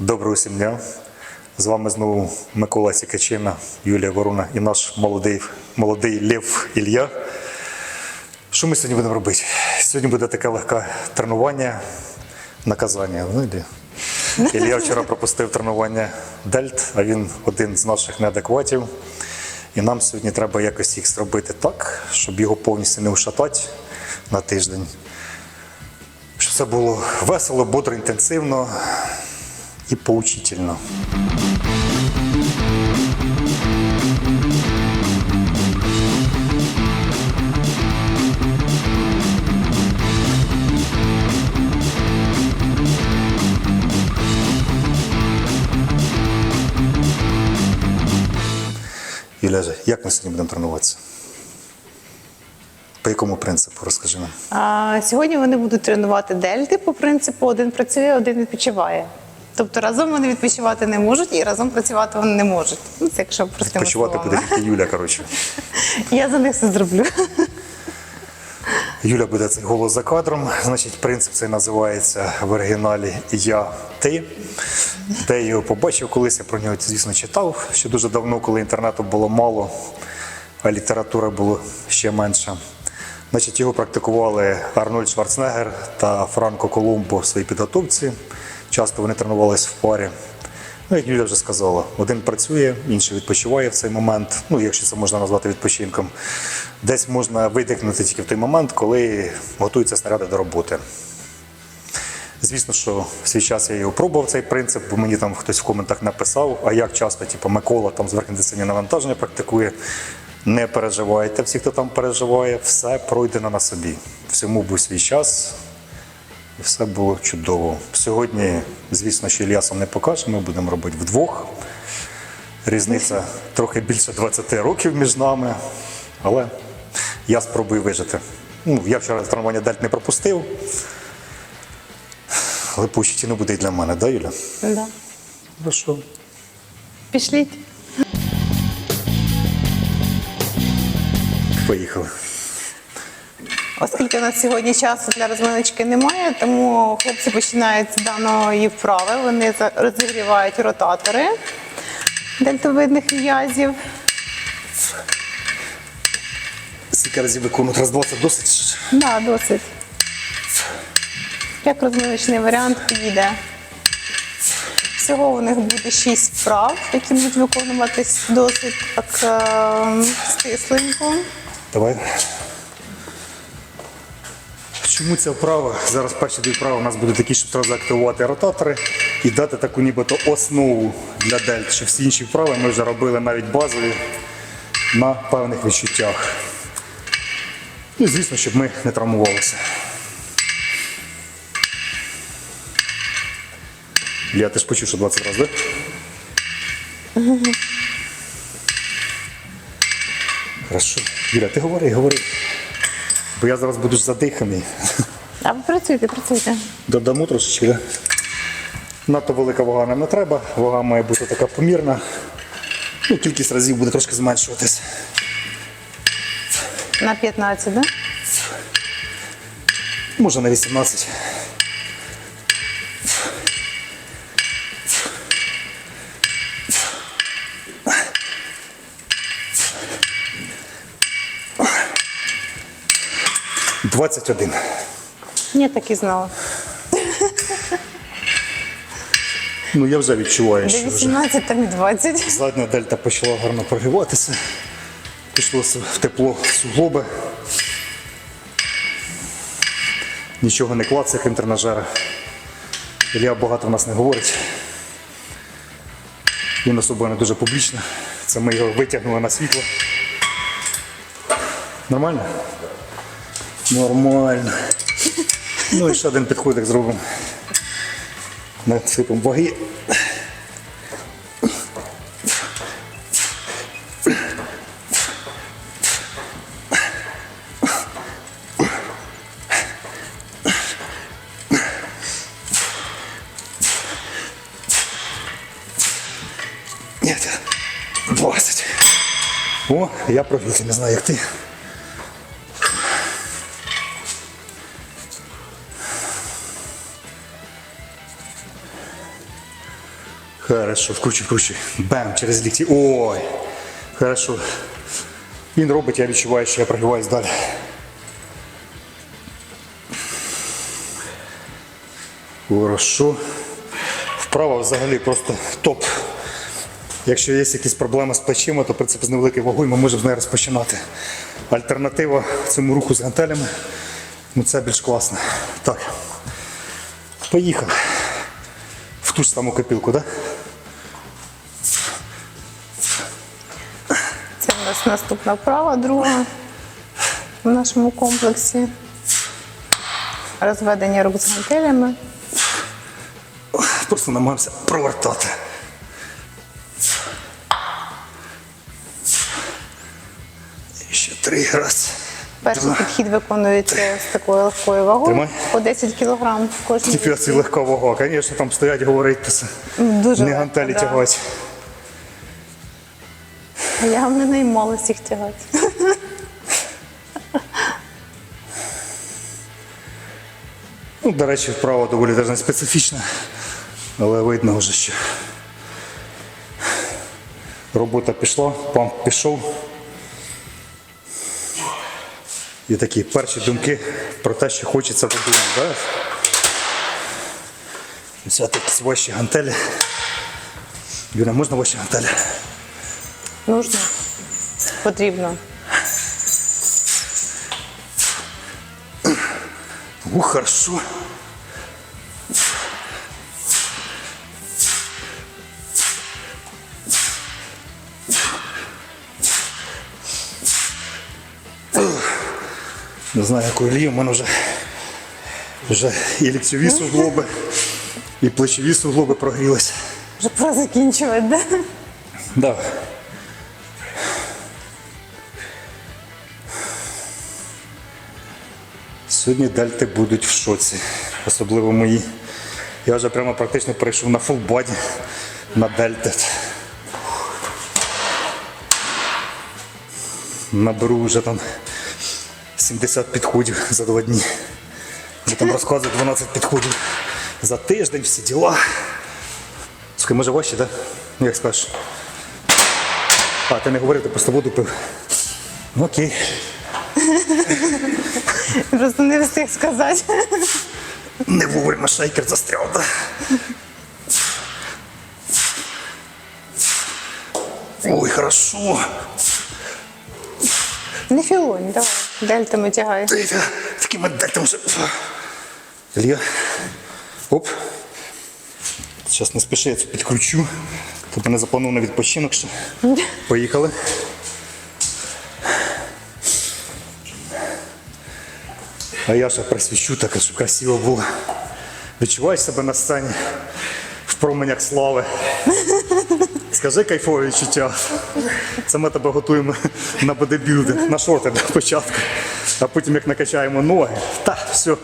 Доброго всім дня. З вами знову Микола Сікачина, Юлія Ворона і наш молодий, молодий Лев Ілля. Що ми сьогодні будемо робити? Сьогодні буде таке легке тренування, наказання. Ну. Ілля вчора пропустив тренування Дельт, а він один з наших неадекватів. І нам сьогодні треба якось їх зробити так, щоб його повністю не ушатати на тиждень. Щоб це було весело, бодро, інтенсивно і поучительно. Юля, як ми сьогодні будемо тренуватися? По якому принципу розкажи нам? А, сьогодні вони будуть тренувати дельти по принципу один працює, один відпочиває. Тобто разом вони відпочивати не можуть і разом працювати вони не можуть. Ну, це якщо простими Почувати буде тільки Юля, коротше. Я за них все зроблю. Юля буде цей голос за кадром. Значить, принцип цей називається в оригіналі Я ти. Де я його побачив колись, я про нього, звісно, читав ще дуже давно, коли інтернету було мало, а літератури було ще менше. Значить, його практикували Арнольд Шварценеггер та Франко Колумбо в своїй підготовці. Часто вони тренувалися в парі. Ну, як Юля вже сказала, один працює, інший відпочиває в цей момент. Ну, якщо це можна назвати відпочинком. Десь можна видихнути тільки в той момент, коли готуються снаряди до роботи. Звісно, що в свій час я його пробував цей принцип, бо мені там хтось в коментах написав, а як часто, типу, Микола там з навантаження практикує. Не переживайте, всі, хто там переживає, все пройдено на собі. Всьому був свій час, і все було чудово. Сьогодні, звісно, що Ілля сам не покаже, ми будемо робити вдвох. Різниця трохи більше 20 років між нами, але я спробую вижити. Ну, я вчора тренування дельт не пропустив, але пущиті не буде і для мене, да, Юля? Да. Хорошо. Пішліть. Поїхали. Оскільки у нас сьогодні часу для розминочки немає, тому хлопці починають з даної вправи. Вони розігрівають ротатори дельтовидних м'язів. Скільки разів виконувати? Раз 20 досить? Да, досить. Як розминочний варіант підійде. Всього у них буде шість вправ, які будуть виконуватись досить так е, стисленько. Давай. Чому ця вправа? Зараз перші дві вправи у нас будуть такі, щоб одразу активувати ротатори і дати таку нібито основу для дельт, що всі інші вправи ми вже робили навіть базові на певних відчуттях. Ну, і звісно, щоб ми не травмувалися. Я теж почув, що 20 разів, так? Хорошо. Юля, ти говори, говори. Бо я зараз буду задиханий. А ви працюйте, працюйте. Додамо трошечки? Надто велика вага нам не треба. Вага має бути така помірна. Ну, кількість разів буде трошки зменшуватись. На 15, да? Може на 18. Двадцять один. Я так і знала. Ну я вже відчуваю, що вже 18, там і 20. задня дельта почала гарно прогріватися. Пішло в тепло в суглоби. Нічого не клацає, крім тренажера. Ілля багато в нас не говорить. Він особливо не дуже публічно. Це ми його витягнули на світло. Нормально? Нормально. Ну і ще один підходик зробимо. Насипемо ваги. Ні, 20. О, я прогрівся, не знаю, як ти. Хорошо, вкручуй, вкручуй. Бам, через лікті. Ой. Хорошо. Він робить, я відчуваю, що я прогибаюсь далі. Хорошо. Вправа взагалі просто топ. Якщо є якісь проблеми з плечима, то в принципі з невеликою вагою ми можемо з нею розпочинати. Альтернатива цьому руху з гантелями, ну це більш класно. Так. Поїхали. В ту ж саму копілку, так? Да? Нас наступна вправа, друга в нашому комплексі. Розведення рук з гантелями. Просто намагаємося провертати. І ще три раз. Перший підхід виконується з такою легкою вагою Тримай. по 10 кг Тільки це легка вага. Звісно, там стоять, говорить, то Дуже не гантелі да. тягати. Я не наймалась їх тягати. Ну, до речі, вправа доволі даже не специфічна, але видно вже, що робота пішла, памп пішов. І такі перші думки про те, що хочеться додому. Да? Взяти якісь важчі гантелі. Юля, можна ваші гантелі? Нужно. Потрібно. Ух, хорошо. Не знаю, якою лію, в мене вже, вже і ліктьові суглоби, і плечові суглоби прогрілися. Вже пора закінчувати, да? Да. Сьогодні дельти будуть в шоці, особливо мої. Я вже прямо практично перейшов на фулбоді на дельти. Наберу вже там 70 підходів за два дні. Вже там розказую 12 підходів за тиждень, всі діла. Слухай, може важче, так? Да? Як скажеш? А, ти не говорив, ти просто воду пив. Ну, окей. Просто не встиг сказати. Не вовремя шейкер застряв, да? Ой, хорошо. Не філонь, давай. Дельтами тягай. Ти та- такими дельтами вже. Ілля. Оп. Зараз не спіши, я це підкручу. Тобто не запланував на відпочинок ще. Поїхали. А я ще присвічу так, щоб красиво було. Відчуваєш себе на сцені в променях слави. Скажи кайфове відчуття. Це ми тебе готуємо на бодибілдинг, на шорти для початку. А потім як накачаємо ноги. Та, все,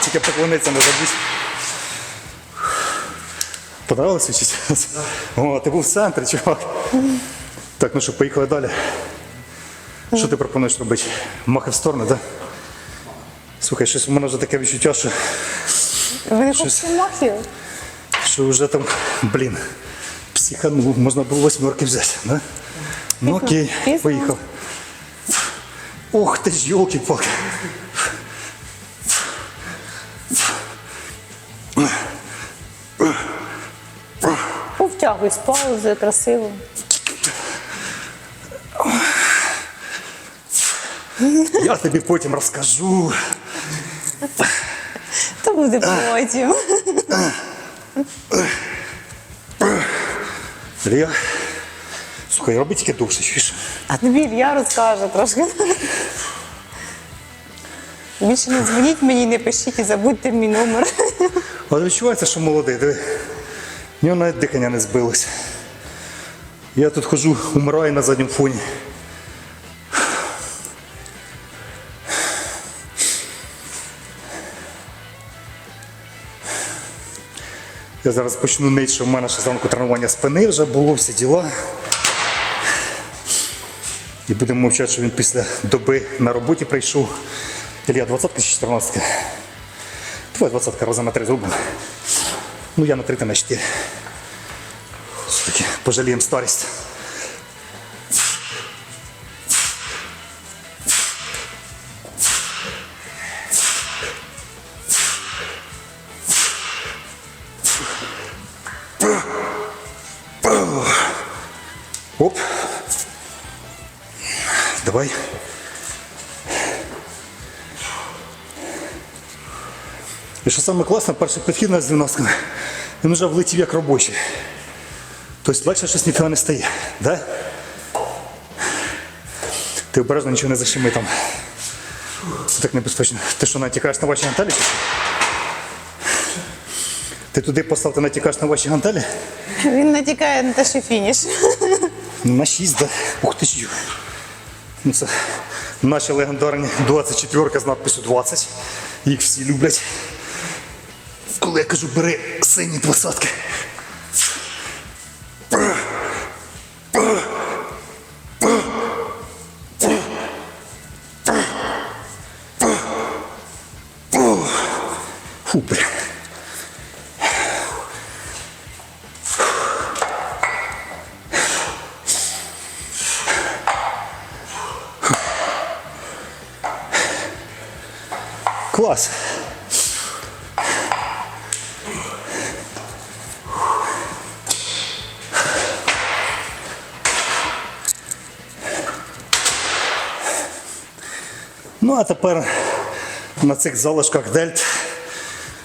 тільки поклонитися не забудь. Понравилося чи? О, ти був в центрі, чувак. Так, ну що, поїхали далі. Що ти пропонуєш робити? Махи в сторону, так? Да? Слухай, щось у мене вже таке відчуття, що, Ви хочете махів? що вже там, блін, психанув, можна було восьмерки взяти. Да? Ну окей, Пізно. поїхав. Ох ти ж, йолки-палки. Повтягуй з паузи, красиво. Я тобі потім розкажу. Буде потім. Я... Слухай, роби тільки довше, чуєш? А тобі Ілья розкаже трошки. Більше не дзвоніть мені, не пишіть і забудьте мій номер. Але відчувається, що молодий, диви. В нього навіть дихання не збилося. Я тут хожу, умираю на задньому фоні. Я зараз почну нить, що в мене ще зранку тренування спини вже було, всі діла. І будемо мовчати, що він після доби на роботі прийшов. Ілля, 20 чи 14? Твоя 20 раза на 3 зробимо. Ну я на 3 та на 4. Все-таки пожаліємо старість. Давай. І що саме класне, перший підхід на з 90 він вже влетів як робочий. Тобто легше щось ніфіга не стає. Да? Ти обережно нічого не защеми там. Це так небезпечно. Ти що, натякаєш на ваші гантелі? Ти туди постав, ти натякаєш на ваші гантелі? Він натякає на те, що фініш. Ну, На 6, да. Ух ти ж. Ну, це наші легендарні 24 з надписю 20. Їх всі люблять. Коли я кажу, бери сині двадцятки. Клас. Ну, а тепер на цих залишках дельт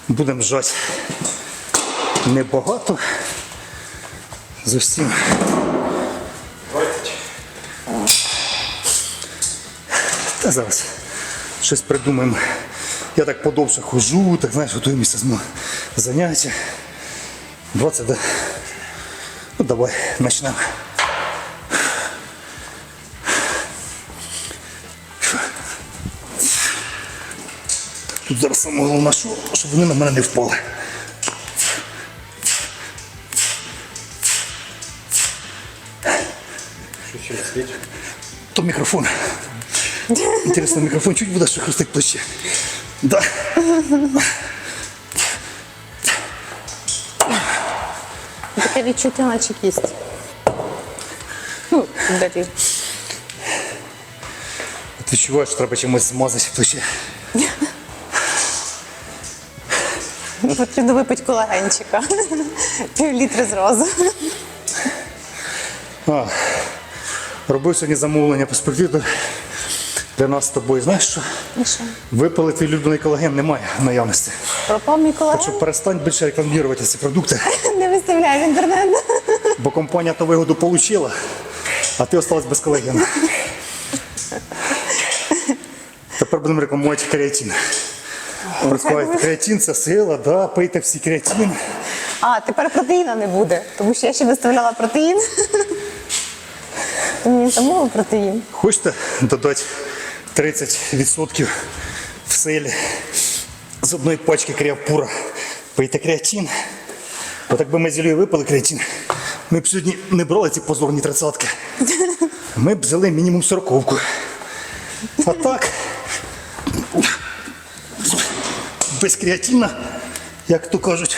будемо жати небагато. З усім. Та зараз щось придумаємо. Я так подовше хожу, так знаєш, готуємося знову заняття. 20, да? Ну давай, почнемо. Тут зараз саме головне, що, щоб вони на мене не впали. То мікрофон. Інтересно, мікрофон чуть буде, що хрустить плече. Да. Таке відчуття, наче кість. Ну, далі. Ти відчуваєш, що треба чимось змазати плече. Потрібно випити колагенчика. Пів літри зразу. А, робив сьогодні замовлення по спортиву для нас з тобою. Знаєш що? І що? Випали твій улюблений колаген немає в наявності. Пропав мій Так що перестань більше рекламувати ці продукти, Не виставляй в інтернет. бо компанія то вигоду отримала, а ти осталась без колагену. Тепер будемо рекламувати креатин. Розказують, креатин це сила, да, пийте всі креатин. А, тепер протеїна не буде, тому що я ще виставляла протеїн. Мені замовив протеїн. Хочете додати 30% в селі з одної пачки креапура? Пийте креатин. Бо так би ми з Ілією випили креатин. Ми б сьогодні не брали ці позорні тридцятки. Ми б взяли мінімум сороковку. А так, без креатина, як то кажуть.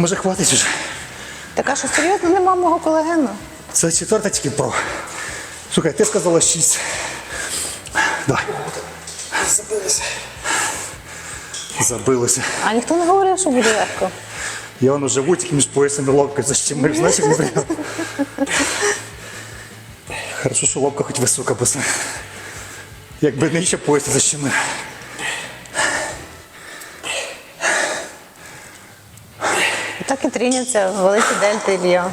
Може хватить вже? Така що серйозно нема мого колагену. Це четверта тільки про. Слухай, ти сказала шість. Давай. Забилося. Забилося. А ніхто не говорив, що буде легко. Я воно животик між поясом і лапкою защемив, знаєш, як неприємно. Хорошо, що лапка хоч висока, бо це- якби нижче пояса защемив. Так і тріняться великі дельти Ілля.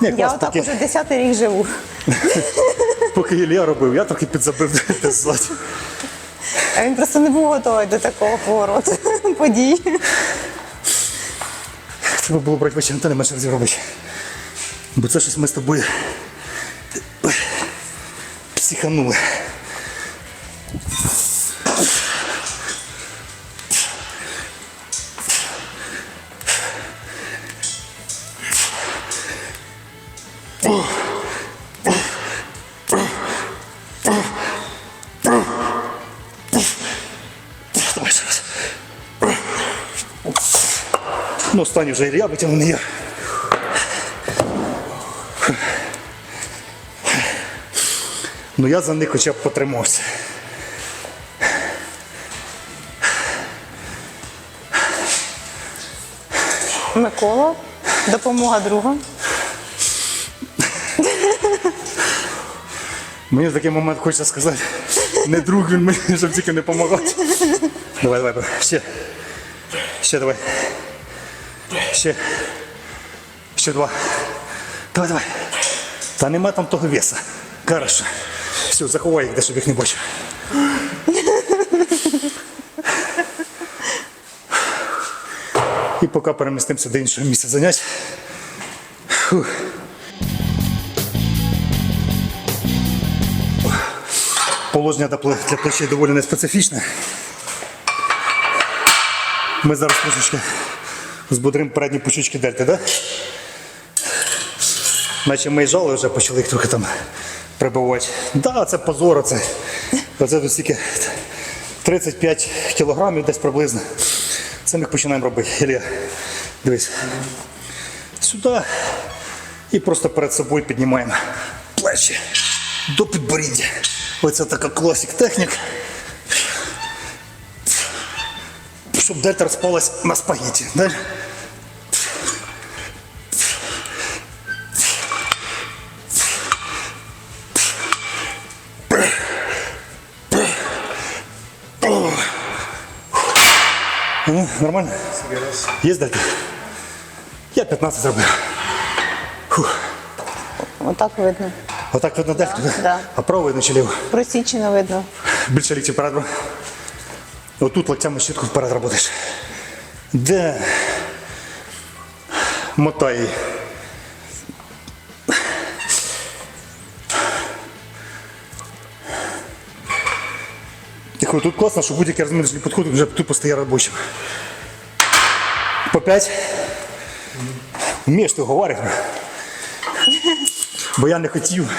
Ні, Я клас, отак поки, уже десятий рік живу. поки Ілля робив, я трохи підзабив ззаді. А він просто не був готовий до такого повороту. подій. Треба було брати вечір антени менше разів робити. Бо це щось ми з тобою психанули. Ну, останній вже Ілля витягнув не я. Ну я за них хоча б потримався. Микола, допомога другу. Мені в такий момент хочеться сказати, не друг він мені, щоб тільки не допомагати. Давай, давай, давай. Ще. Ще давай. Ще. Ще два. Давай, давай. Та нема там того веса. Хорошо. Все, заховай їх, де щоб їх не бачив. І поки перемістимося до іншого місця занять. Фух. Положення для пле- для плечей доволі неспецифічне. Ми зараз трошечки збудримо передні пучочки дельти, да? Наче ми і жали вже почали їх трохи там прибивати. Да, це позор, це. Оце тут стільки 35 кілограмів десь приблизно. Це ми починаємо робити. Ілля, дивись. Сюди. І просто перед собою піднімаємо плечі до підборіддя. Оце така класик технік. Щоб дельта розпалась на спагеті. Да? Ну, Нормально? Є дельта? Я 15 зробив. Отак видно. Отак видно дельту, да? а право видно чи ліво? Просічено видно. Більше лікті вперед, бро. Отут локтями щітку вперед работаєш. Де? Мотай. тут класно, що будь-який розмірний підход вже тупо стає робочим. По п'ять. Вмієш ти говорити. Бо я не хотів.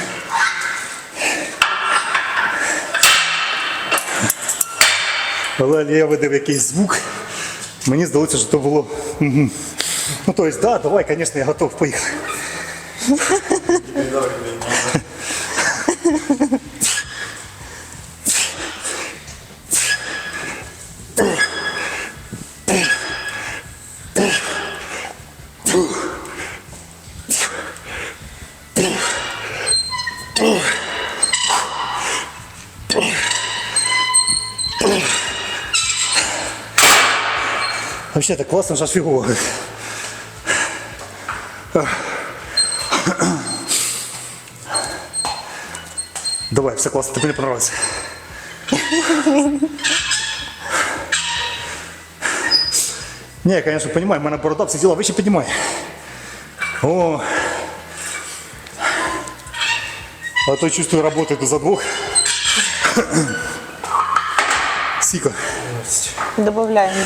Але я видав якийсь звук. Мені здалося, що то було. Ну, тобто, да, давай, звісно, я готов поїхати. Вообще так классно, аж фигово. Давай, все классно, тебе понравилось. Не, конечно, понимаю, моя борода все дела, выше поднимай. О. А то чувствую, работает за двух. Сика, Додаємо.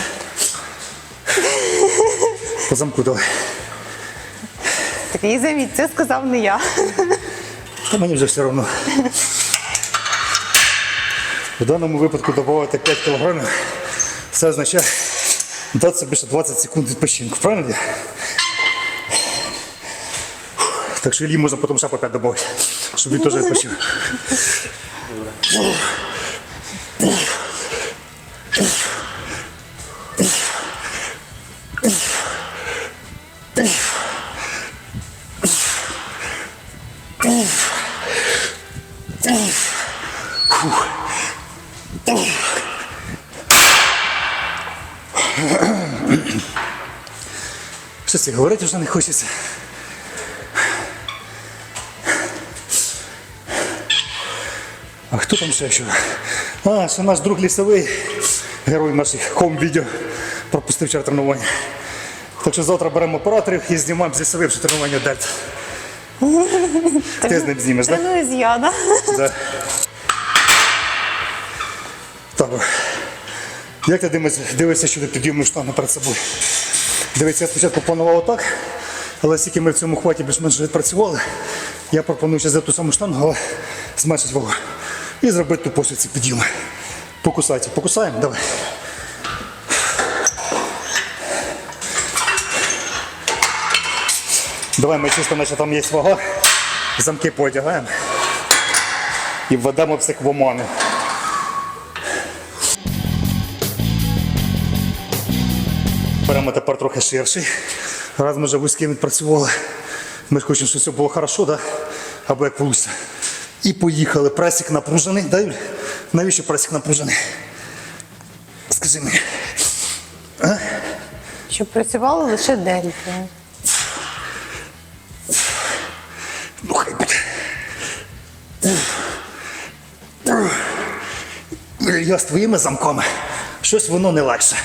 По замку давай. Такий заміт, це сказав не я. Та мені вже все одно. В даному випадку додати 5 кг. Це означає дати собі ще 20 секунд відпочинку. Правильно? Так що Іллі можна потім ще по 5 додати, щоб він теж відпочив. Щось і говорити вже не хочеться. А хто там ще що? А, це наш друг лісовий, герой наших хом-відео. пропустив вчора тренування. Так що завтра беремо операторів і знімаємо зі себе тренування дельта. Ти з ним знімеш, так? Тренуюсь я, да? Да. Так. Як ти дивишся, дивишся щодо підйому штангу перед собою? Дивіться, я спочатку планував так, але скільки ми в цьому хваті більш-менш відпрацювали, я пропоную ще за ту саму штангу, але зменшити вагу. І зробити тупо ці підйоми. Покусайте. Покусаємо? Давай. Давай ми чисто, наче там є вага, замки поодягаємо і введемо всіх в оману. Беремо тепер трохи ширший. Раз ми вже вузьким відпрацювали. Ми ж хочемо, щоб все було хорошо, да? або як вийде. І поїхали. Пресик напружений. Да, Юль? Навіщо пресик напружений? Скажи мені. Щоб працювали лише дельти. Ну хай буде. Я з твоїми замками. Щось воно не легше.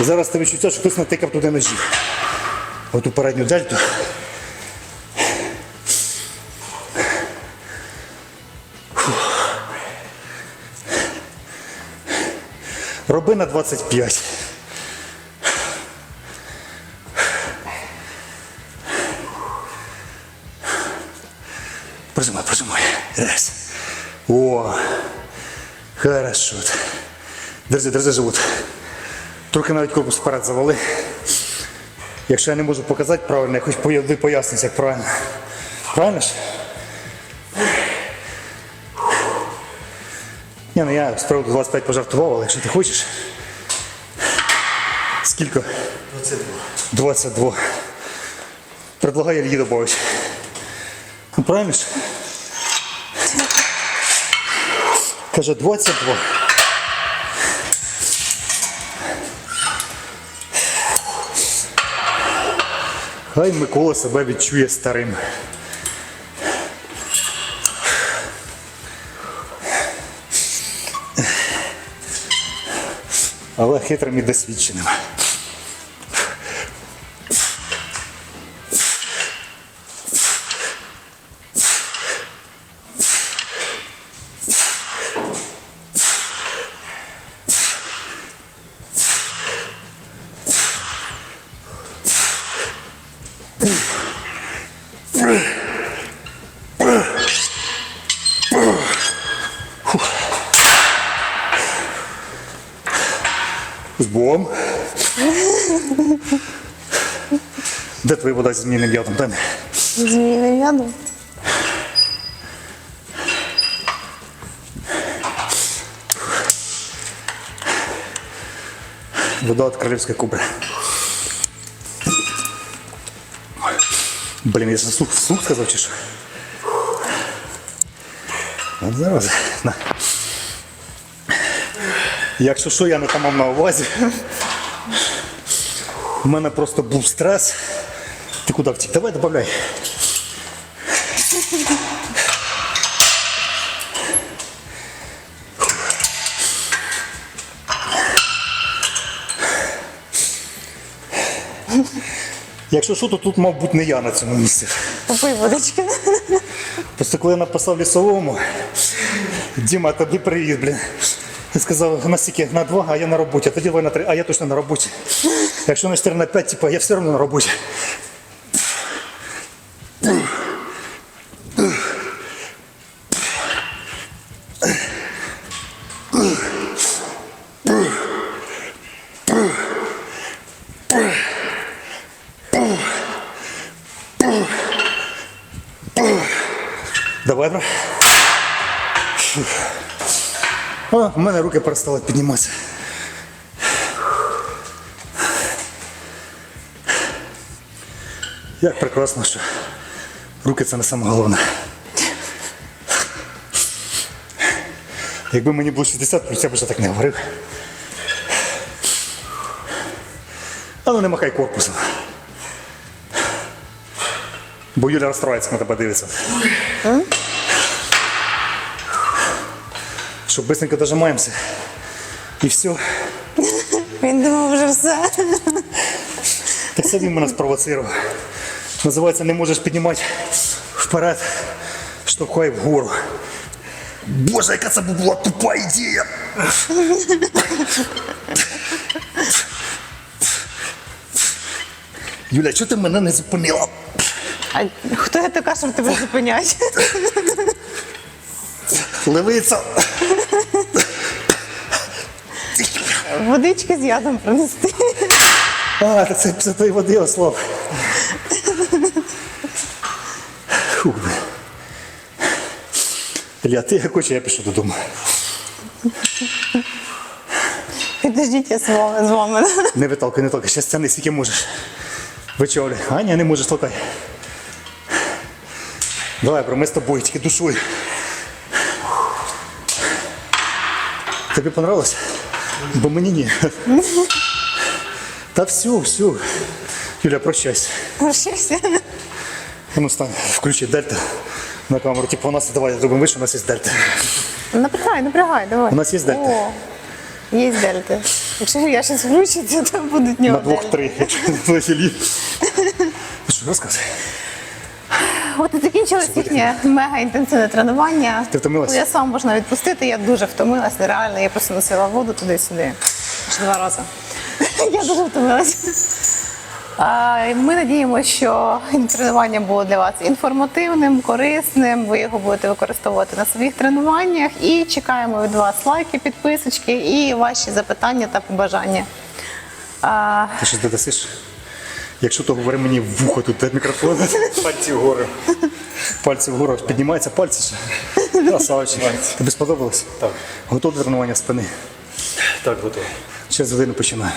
Зараз ти відчуття, що хтось натикав туди ножі. Оту передню дельту. Роби на 25. Раз. О, хорошо. Держи, держи живот. Трохи навіть корпус вперед завали. Якщо я не можу показати правильно, я хоч поя- ви як правильно. Правильно ж? Ні, ну я з приводу 25 пожартував, але якщо ти хочеш. Скільки? 22. 22. Предлагаю Ільї добавити. Ну правильно ж? Каже 22. Хай Микола себе відчує старим. Але хитрим і досвідченим. З Богом. Змінним ядом? Дай мені. Зміїним ядом. Вода от королевской кубры. Блін, я ж слух, слух сказав чи що? От зараз. На. Якщо що, я не там мав на увазі. У мене просто був стрес. Ти куди втік? Давай додай. Якщо що, то тут мав бути не я на цьому місці. Попий водички. Просто коли я написав лісовому, Діма, тобі привіт, блін. Він сказав, на стільки на два, а я на роботі. А тоді давай на три, а я точно на роботі. Якщо на 4 на 5, типу, я все одно на роботі. Давай, бро. У мене руки перестали підніматися. Як прекрасно, що руки це не саме головне. Якби мені було 60, то я б вже так не говорив. Але не махай корпусом. Бо Юля розстроїться, на тебе дивиться. Що, быстренько дожимаємося. І все. Він думав вже все. Так це він мене спровоцирував. Називається не можеш піднімати вперед, штовхай вгору. Боже, яка це була тупа ідея! Юля, чого ти мене не зупинила? А хто я така, щоб тебе зупиняти? Левиця! Водички з ядом принести. А, це після тої води ослаб. Фу. Ілля, ти як хочеш, я пішов додому. Підождіть, я з вами. З вами. Не виталкуй, не толкай. Ще стяни, скільки можеш. Вичавлюй. А, ні, не можеш, толкай. Давай, бро, ми з тобою, тільки душуй. Тобі понравилось? Бо мені ні. Та все, все. Юля, прощайся. А Ну, стань, включи дельта на камеру. Типу, у нас давай зробимо вище, у нас є дельта. Напрягай, напрягай, давай. У нас є дельта. О, є дельта. Якщо я щось включу, то там будуть На нього двох-три, якщо не. Ну що, розказуй. От і закінчилось їхнє мега інтенсивне тренування. Ти втомилась? Я сам можна відпустити, я дуже втомилася, реально. Я просто носила воду туди-сюди. Аж два рази. Я дуже втомилася. Ми надіємося, що тренування було для вас інформативним, корисним. Ви його будете використовувати на своїх тренуваннях. І чекаємо від вас лайки, підписочки і ваші запитання та побажання. Ти щось додасиш? Якщо то говори мені в вухо тут де мікрофон. Пальці вгору. Пальці вгору. Піднімаються пальці ще. Красавчик. Тобі сподобалось? Так. Готов до тренування спини. Так, готовий. Ще з години починаю.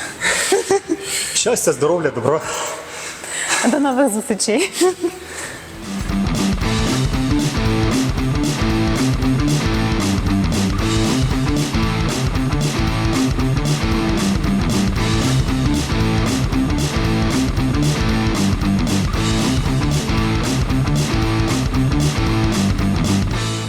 Щастя, здоров'я, добра. до нових зустрічей.